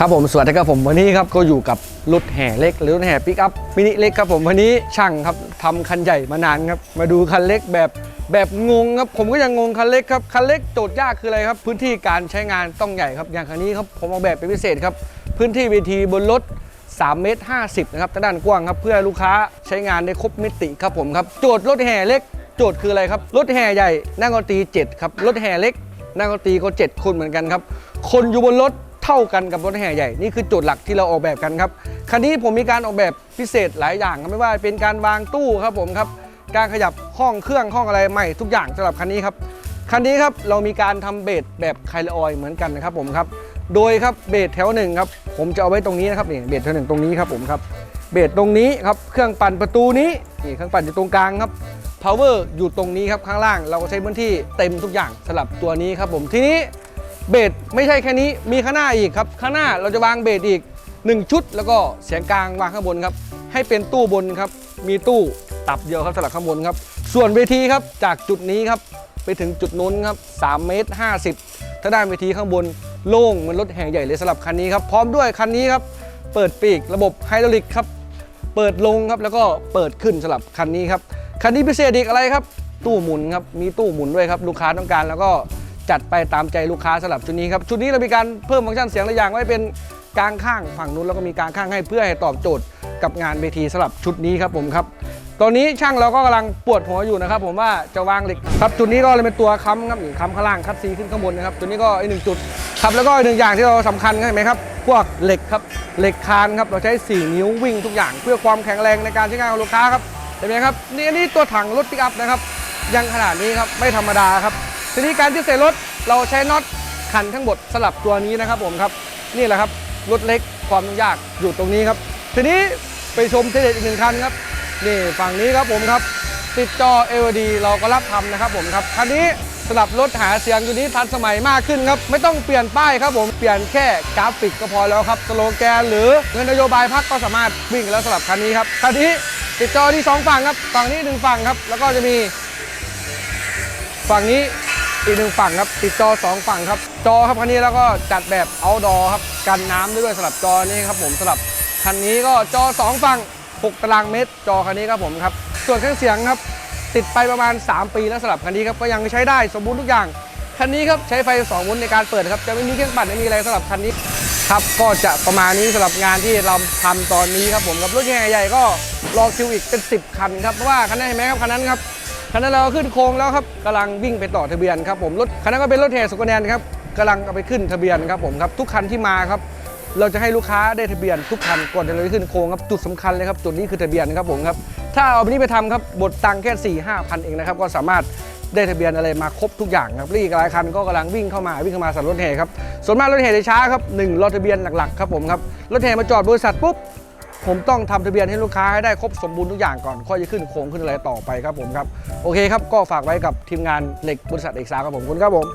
ครับผมสวัสดีครับผมวันนี้ครับก็อยู่กับรถแห่เล็กหรือรถแห่ปิกอัพมินิเล็กครับผมวันนี้ช่างครับทำคันใหญ่มานานครับมาดูคันเล็กแบบแบบงงครับผมก็ยังงงคันเล็กครับคันเล็กโจทย์ยากคืออะไรครับ พื้นที่การใช้งานต้องใหญ่ครับอย่างคันนี้ครับผมออกแบบเป็นพิเศษครับพื้นที่เวทีบนรถ3เมตร50นะครับด้านกว้างครับเพื่อลูกค้าใช้งานได้ครบมิติครับผมครับโจทย์รถแห่เล็ก โจทย์คืออะไรครับรถแห่ใหญ่นั่งดนตรี7ครับรถแห่เล็กนั่งดนตรีก็ 7 คนเหมือนกันครับคนอยู่บนรถ เท่ากันกับรถแห่ใหญ่นี่คือโจทย์หลักที่เราออกแบบกันครับคันนี้ผมมีการออกแบบพิเศษหลายอย่างครับไม่ว่าเป็นการวางตู้ครับผมครับการขยับห้องเครื่องห้องอะไรใหม่ทุกอย่างสำหรับคันนี้ครับคันนี้ครับเรามีการทำเบสแบบไคลออยเหมือนกันนะครับผมครับโดยครับเบสแถวหนึ่งครับผมจะเอาไว้ตรงนี้นะครับนี่เบสแถวหนึ่งตรงนี้ครับผมครับเบสตรงนี้ครับเครื่องปั่นประตูนี้นี่เครื่องปั่นอยู่ตรงกลางครับ power อยู่ตรงนี้ครับข้างล่าง เราก็ใช้พื้นที่เต็มทุกอย่างสำหรับตัวนี้ครับผมทีนี้ เบสไม่ใช่แค่นี้มีข้างหน้าอีกครับ ข้างหน้าเราจะวางเบสอีก 1 ชุด แล้วก็เสียงกลางวางข้างบนครับ ให้เป็นตู้บนครับ มีตู้ตับเดียวครับสำหรับข้างบนครับ ส่วนเวทีครับจากจุดนี้ครับไปถึงจุดนู้นครับ3เมตร50 ถ้าด้านเวทีข้างบนโล่งเหมือนรถแห่งใหญ่เลยสำหรับคันนี้ครับ พร้อมด้วยคันนี้ครับ เปิดปีกระบบไฮดรอลิกครับ เปิดลงครับแล้วก็เปิดขึ้นสำหรับคันนี้ครับ คันนี้พิเศษอีกอะไรครับ ตู้หมุนครับ มีตู้หมุนด้วยครับ ลูกค้าต้องการแล้วก็ จัดไปตามใจลูกค้าสำหรับชุดนี้ครับ ชุดนี้เรามีการเพิ่มฟังก์ชันเสียงหลายอย่างไว้เป็นกลางข้างฝั่งนู้นแล้วก็มีกลางข้างให้เพื่อให้ตอบโจทย์กับงานเวทีสำหรับชุดนี้ครับผมครับตอนนี้ช่างเราก็กำลังปวดหัวอยู่นะครับผมว่าจะวางเหล็กครับจุดนี้ก็เลยเป็นตัวค้ำครับนี่ค้ำข้างล่างคัดซีขึ้นข้างบนนะครับจุดนี้ก็อีกหนึ่งจุดครับแล้วก็อีกหนึ่งอย่างที่เราสำคัญใช่ไหมครับพวกเหล็กครับเหล็กคานครับเราใช้ 4 นิ้ววิ่งทุกอย่าง เพื่อความแข็งแรงในการใช้งานของลูกค้าครับเห็นไหมครับนี่อันนี้ตัวถังรถปิกอัพนะครับยังขนาดนี้ครับไม่ธรรมดาครับ ทีนี้การที่ใส่รถเราใช้น็อตขันทั้งหมดสลับตัวนี้นะครับผมครับนี่แหละครับรถเล็กความยากอยู่ตรงนี้ครับ ทีนี้ไปชมเทเลอีกหนึ่งคันครับนี่ฝั่งนี้ครับผมครับ ติดจอ LED เราก็รับทำนะครับผมครับคันนี้สำหรับรถหาเสียงอยู่นี้ทันสมัยมากขึ้นครับไม่ต้องเปลี่ยนป้ายครับผมเปลี่ยนแค่กราฟิกก็พอแล้วครับสโลแกนหรือเงินนโยบายพักก็สามารถวิ่งแล้วสำหรับคันนี้ครับคันนี้ติดจอที่สองฝั่งครับฝั่งนี้หนึ่งฝั่งครับแล้วก็จะมีฝั่งนี้ อีกหนึ่งฝั่งครับ ติดจอสองฝั่งครับ จอครับคันนี้แล้วก็จัดแบบ outdoor ครับกันน้ำด้วยสำหรับจอนี้ครับผมสำหรับคันนี้ก็จอสองฝั่ง 6 ตารางเมตร จอคันนี้ครับผมครับ ส่วนเครื่องเสียงครับ ติดไปประมาณ 3 ปีแล้วสำหรับคันนี้ครับก็ยังใช้ได้สมบูรณ์ทุกอย่างคันนี้ครับใช้ไฟ2วลต์ในการเปิดครับจะไม่มีเครื่องปั่นไม่มีอะไรสำหรับคันนี้ครับก็จะประมาณนี้สำหรับงานที่เราทำตอนนี้ครับผมกับรถแห่ใหญ่ก็รอคิวอีกเป็น 10 คันครับเพราะว่าคันนั้นเห็นไหมครับคันนั้นครับ คันนั้นเราขึ้นโค้งแล้วครับกำลังวิ่งไปต่อทะเบียนครับผมรถคันนั้นก็เป็นรถแห่สุกแนนครับกำลังเอาไปขึ้นทะเบียนครับผมครับทุกคันที่มาครับเราจะให้ลูกค้าได้ทะเบียนทุกคันก่อนจะเลยขึ้นโค้งครับจุดสำคัญเลยครับจุดนี้คือทะเบียนครับผมครับถ้าเอาไปนี้ไปทำครับบทตังแค่4ี่ห้าพันเองนะครับก็สามารถได้ทะเบียนอะไรมาครบทุกอย่างครับและอีกหลายคันก็กำลังวิ่งเข้ามาวิ่งเข้ามาสั่รถแห่ครับส่วนมากรถแห่จะช้าครับหนึ่งรอทะเบียนหลักๆครับผมครับรถแห่มาจอดบริษัทปุ๊บ ผมต้องทำทะเบียนให้ลูกค้าให้ได้ครบสมบูรณ์ทุกอย่างก่อนค่อยจะขึ้นโครงขึ้นอะไรต่อไปครับผมครับโอเคครับก็ฝากไว้กับทีมงานเหล็กบริษัทเอกสารครับผมคุณครับผม